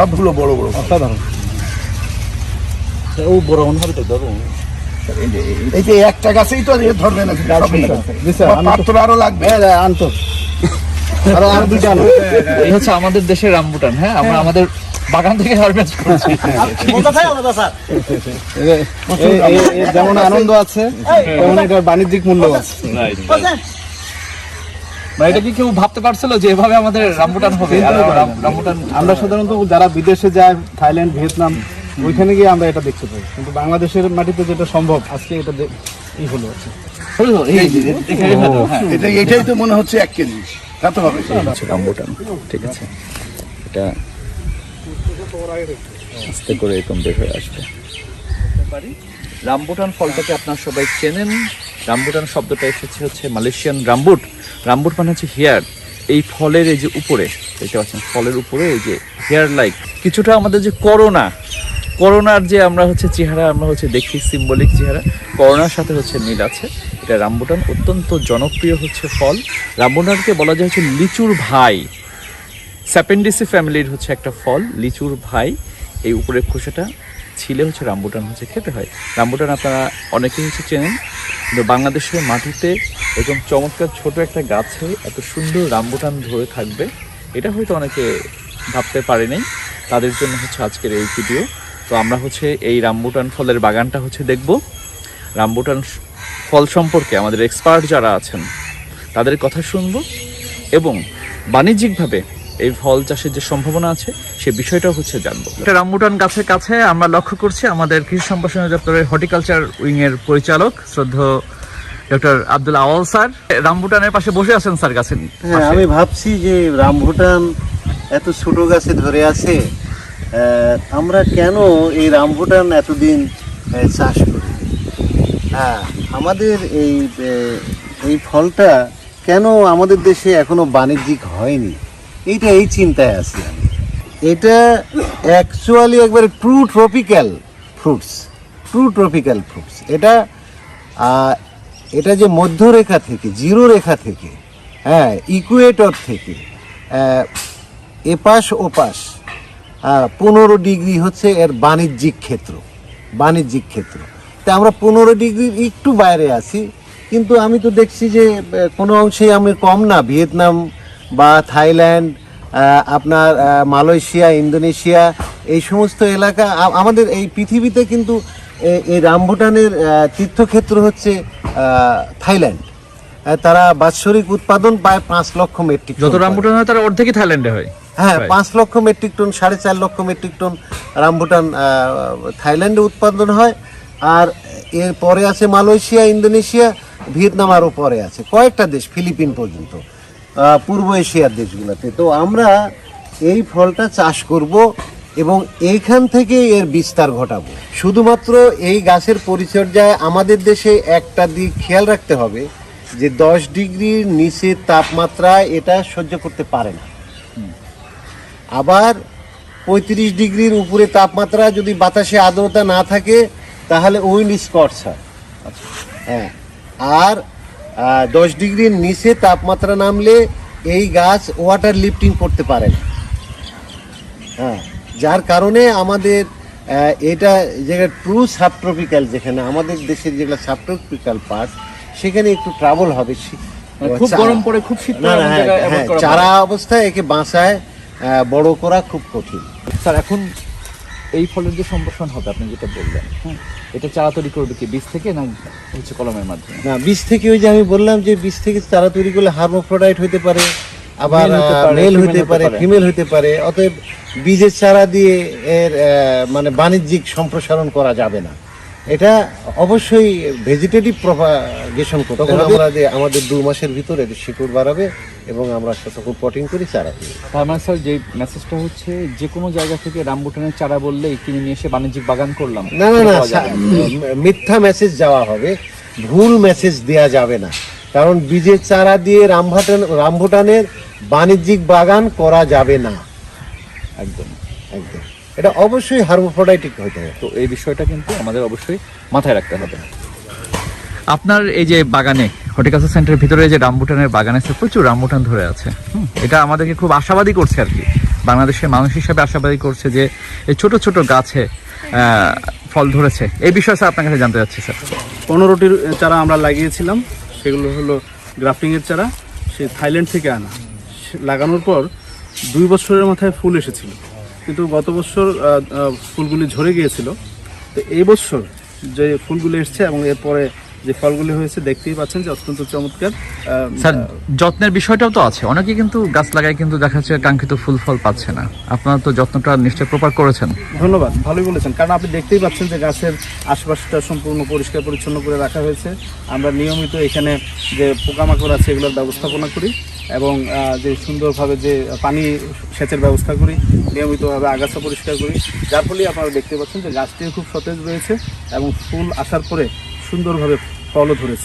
সবগুলো বড় বড়। অসাধারণ। ও বড় মনে হবে তো ধরো এই যে একটা গাছেই তো ধরবে না পাত্র আরও লাগবে। আনতো। আরও আরও দুইটা আনো। এই হচ্ছে আমাদের দেশের রামবুটান হ্যাঁ? আমরা আমাদের বাগান থেকে হারভেস্ট করছি। যেমন আনন্দ আছে তেমন এটার বাণিজ্যিক মূল্য আছে। মানে এটা কি কেউ ভাবতে পারছিল যে এভাবে আমাদের রামবুটান হবে? রাম- রামবুটান আমরা সাধারণত যারা বিদেশে যায় থাইল্যান্ড ভিয়েতনাম ওইখানে গিয়ে আমরা এটা দেখতে পাই। কিন্তু বাংলাদেশের মাটিতে যেটা সম্ভব আজকে এটা এই হলো হ্যাঁ। এটা এটাই তো মনে হচ্ছে এক কেজি। তা তো হবে। রামবুটান ঠিক আছে। এটা আস্তে করে এরকম বের হয়ে আসবে। পারি রামবুটান ফলটাকে আপনার সবাই চেনেন। রামবুটান শব্দটা এসেছে হচ্ছে মালয়েশিয়ান রামবুট। রামবুট মানে হচ্ছে হেয়ার। এই ফলের এই যে উপরে, দেখতে পাচ্ছেন, ফলের উপরে এই যে হেয়ার লাইক। কিছুটা আমাদের যে করোনা, করোনার যে আমরা হচ্ছে চেহারা, আমরা হচ্ছে দেখি সিম্বলিক চেহারা, করোনার সাথে হচ্ছে মিল আছে। এটা রামবুটান অত্যন্ত জনপ্রিয় হচ্ছে ফল। রামবুটানকে বলা যায় হচ্ছে লিচুর ভাই। স্যাপেন্ডিসি ফ্যামিলির হচ্ছে একটা ফল, লিচুর ভাই। এই উপরের খোসাটা ছিলে হচ্ছে রামবুটান হচ্ছে খেতে হয়। রামবুটান আপনারা অনেকেই হচ্ছে চেনেন, কিন্তু বাংলাদেশের মাটিতে এরকম চমৎকার ছোট একটা গাছে এত সুন্দর রামবুটান ধরে থাকবে, এটা হয়তো অনেকে ভাবতে পারেনি তাদের জন্য হচ্ছে আজকের এই ভিডিও। তো আমরা হচ্ছে এই রামবুটান ফলের বাগানটা হচ্ছে দেখব। রামবুটান ফল সম্পর্কে আমাদের এক্সপার্ট যারা আছেন, তাদের কথা শুনব এবং বাণিজ্যিকভাবে এই ফল চাষের যে সম্ভাবনা আছে সে বিষয়টা হচ্ছে জানব। একটা রামবুটান গাছের কাছে আমরা লক্ষ্য করছি আমাদের কৃষি সম্প্রসারণ দপ্তরের হর্টিকালচার উইং এর পরিচালক শ্রদ্ধ ডক্টর আব্দুল আওয়াল স্যার। রামবুটানের পাশে বসে আছেন স্যার গাছের হ্যাঁ আমি ভাবছি যে রামভুটান এত ছোট গাছে ধরে আছে আমরা কেন এই রামভুটান এতদিন চাষ করি? হ্যাঁ আমাদের এই এই ফলটা কেন আমাদের দেশে এখনও বাণিজ্যিক হয়নি? এইটা এই চিন্তায় আছি আমি। এটা অ্যাকচুয়ালি একবারে true tropical fruits true tropical fruits এটা এটা যে মধ্যরেখা থেকে জিরো রেখা থেকে হ্যাঁ ইকুয়েটর থেকে এপাশ ওপাশ পনেরো ডিগ্রি হচ্ছে এর বাণিজ্যিক ক্ষেত্র বাণিজ্যিক ক্ষেত্র। তা আমরা পনেরো ডিগ্রির একটু বাইরে আছি, কিন্তু আমি তো দেখছি যে কোনো অংশেই আমি কম না, ভিয়েতনাম বা থাইল্যান্ড আপনার মালয়েশিয়া ইন্দোনেশিয়া এই সমস্ত এলাকা আমাদের এই পৃথিবীতে কিন্তু এই রামভুটানের তীর্থক্ষেত্র হচ্ছে থাইল্যান্ড। তারা বাৎসরিক উৎপাদন প্রায় পাঁচ লক্ষ মেট্রিক যত রামবুটান হয় তারা অর্ধেকই থাইল্যান্ডে হয়। হ্যাঁ পাঁচ লক্ষ মেট্রিক টন সাড়ে চার লক্ষ মেট্রিক টন রামভুটান থাইল্যান্ডে উৎপাদন হয়। আর এর পরে আছে মালয়েশিয়া ইন্দোনেশিয়া ভিয়েতনাম আরও পরে আছে। কয়েকটা দেশ ফিলিপিন পর্যন্ত। পূর্ব এশিয়ার দেশগুলোতে। তো আমরা এই ফলটা চাষ করব এবং এইখান থেকে এর বিস্তার ঘটাবো। শুধুমাত্র এই গাছের পরিচর্যায় আমাদের দেশে একটা দিক খেয়াল রাখতে হবে যে দশ ডিগ্রির নিচের তাপমাত্রা এটা সহ্য করতে পারে না। আবার পঁয়ত্রিশ ডিগ্রির উপরে তাপমাত্রা যদি বাতাসে আর্দ্রতা না থাকে, তাহলে উইন্ড স্কটস হয়। হ্যাঁ। আর দশ ডিগ্রির নিচে তাপমাত্রা নামলে এই গাছ ওয়াটার লিফটিং করতে পারে না। হ্যাঁ যার কারণে আমাদের এটা যেটা ট্রু সাবট্রপিক্যাল যেখানে আমাদের দেশের যেগুলো সাবট্রপিক্যাল পার্ট সেখানে একটু ট্রাভেল হবে। মানে খুব গরম পড়ে খুব শীত হ্যাঁ, হ্যাঁ, চারা অবস্থায় একে বাঁচায় বড় করা খুব কঠিন। স্যার এখন এই ফলের যে সম্প্রসারণ হবে আপনি যেটা বললেন হ্যাঁ। এটা চারা তৈরি করবে কি বীজ থেকে না হচ্ছে কলমের মাধ্যমে? না বীজ থেকে ওই যে আমি বললাম যে বীজ থেকে চারা তৈরি করলে হার্মোফ্রোডাইট হতে পারে আবার মেল হতে পারে। ফিমেল হতে পারে অতএব বীজের চারা দিয়ে এর আহ, মানে বাণিজ্যিক সম্প্রসারণ করা যাবে না। এটা অবশ্যই ভেজিটেটিভ প্রপাগেশন করতে হবে। আমরা যে আমাদের দু মাসের ভিতরে শিকড় বাড়াবে এবং আমরা তখন পটিং করি চারা দিই তার মানে স্যার যে মেসেজটা হচ্ছে যে কোনো জায়গা থেকে রামবুটানের চারা বললেই কিনে নিয়ে এসে বাণিজ্যিক বাগান করলাম। না না না মিথ্যা মেসেজ যাওয়া হবে। ভুল মেসেজ দেয়া যাবে না। কারণ বীজের চারা দিয়ে রামভুটান রামভুটানের বাণিজ্যিক বাগান করা যাবে না। একদম। একদম। এটা অবশ্যই হার্মোফ্রোডাইটিক হতে হবে। তো এই বিষয়টা কিন্তু আমাদের অবশ্যই মাথায় রাখতে হবে। আপনার এই যে বাগানে হর্টিকালচার সেন্টারের ভিতরে যে রামবুটানের বাগান আছে প্রচুর রামবুটান ধরে আছে হুম, এটা আমাদেরকে খুব আশাবাদী করছে আর কি। বাংলাদেশের মানুষ হিসাবে আশাবাদী করছে যে এই ছোট ছোট গাছে ফল ধরেছে। এই বিষয়ে স্যার আপনার কাছে জানতে চাচ্ছি স্যার। পনেরোটির চারা আমরা লাগিয়েছিলাম। সেগুলো হলো গ্রাফটিংয়ের চারা সে থাইল্যান্ড থেকে আনা। সে লাগানোর পর দুই বছরের মাথায় ফুল এসেছিল। কিন্তু গত বছর ফুলগুলি ঝরে গিয়েছিল। তো এই বছর যে ফুলগুলি এসছে এবং এরপরে যে ফলগুলি হয়েছে দেখতেই পাচ্ছেন যে অত্যন্ত চমৎকার স্যার যত্নের বিষয়টাও তো আছে। অনেকে কিন্তু গাছ লাগায় কিন্তু দেখা যাচ্ছে কাঙ্ক্ষিত ফুল ফল পাচ্ছে না। আপনারা তো যত্নটা নিশ্চয় প্রপার করেছেন। ধন্যবাদ ভালোই বলেছেন। কারণ আপনি দেখতেই পাচ্ছেন যে গাছের আশপাশটা সম্পূর্ণ পরিষ্কার পরিচ্ছন্ন করে রাখা হয়েছে। আমরা নিয়মিত এখানে যে পোকামাকড় আছে এগুলোর ব্যবস্থাপনা করি। এবং যে সুন্দরভাবে যে পানি সেচের ব্যবস্থা করি, নিয়মিতভাবে আগাছা পরিষ্কার করি, যার ফলে আপনারা দেখতে পাচ্ছেন যে গাছটিও খুব সতেজ রয়েছে এবং ফুল আসার পরে সুন্দরভাবে ফলও ধরেছে।